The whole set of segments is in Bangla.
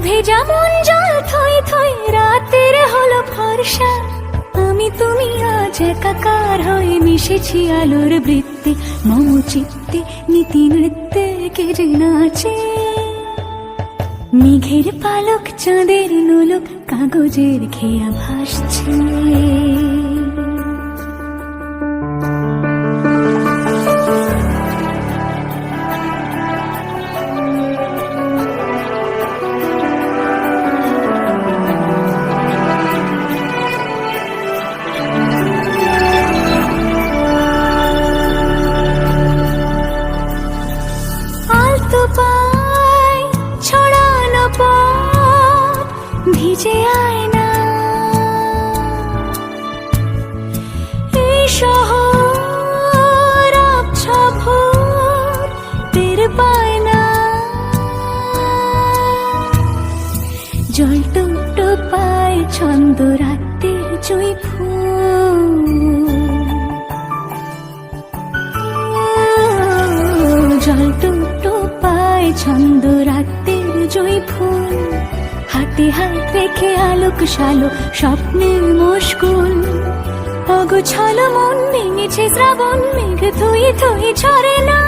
ভেজা মন জল থই থই, রাতের হলো ফর্ষা আমি তুমি আজ একাকার হয়ে মিশেছি আলোর বৃত্তে মম চিত্তে নীতি নৃত্যে কে নাচে। মেঘের পালক, চাঁদের নোলক, কাগজের খেয়া ভাসছে। ভিজে আয় না। এই শহর আবছা ভোর টের পায় না জল টুটো পায় ছন্দ রাতের জয় ফুল। জল টুটো পায় ছন্দ রাতের জয় ফুল। হাতে হাত রেখে আলোক শালো স্বপ্নের মুশকুল। অগোছালো মন ভেঙেছে শ্রাবণ মেঘ থই থই ছড়ে না।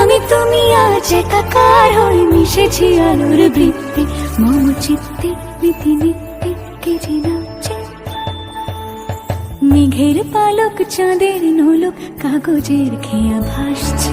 আমি তুমি আজ একাকার হয়ে মিশেছি আলোর বৃত্তি। মম চিত্তে নীতি নিত্যে কে যে নাচে। মেঘের পালক চাঁদের নোলক কাগজের খেয়া ভাসছে।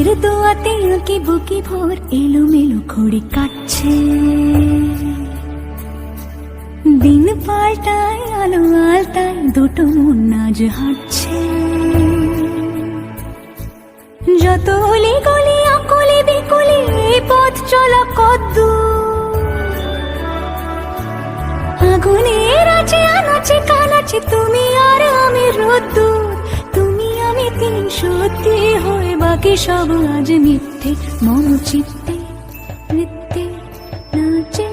রঙের দোয়াতে আঁকি বুকি ভোর এলো মেলো খড়ি কাটছে। দিন পাল্টায়, আলো আলতায়, দুটো মন নাজ হাঁটছে। যত অলি গলি আকলি বিকলি পথ চলা কদ্দু আগুনের আছে আনাচে কানাচে, তুমি আর আমি রোদ্দুর। আমি সত্যি হয়ে, বাকি সব আজ মিথ্যে। মম চিত্তে, নৃত্যে নাচে।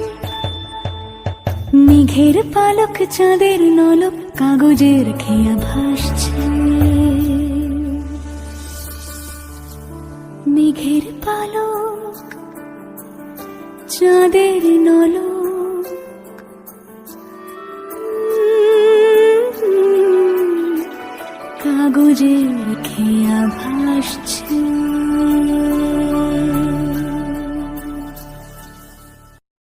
মেঘের পালক, চাঁদের নলক, কাগজের খেয়া ভাসছে। মেঘের পালক, চাঁদের নলক কাগজের খেয়া ভাসছে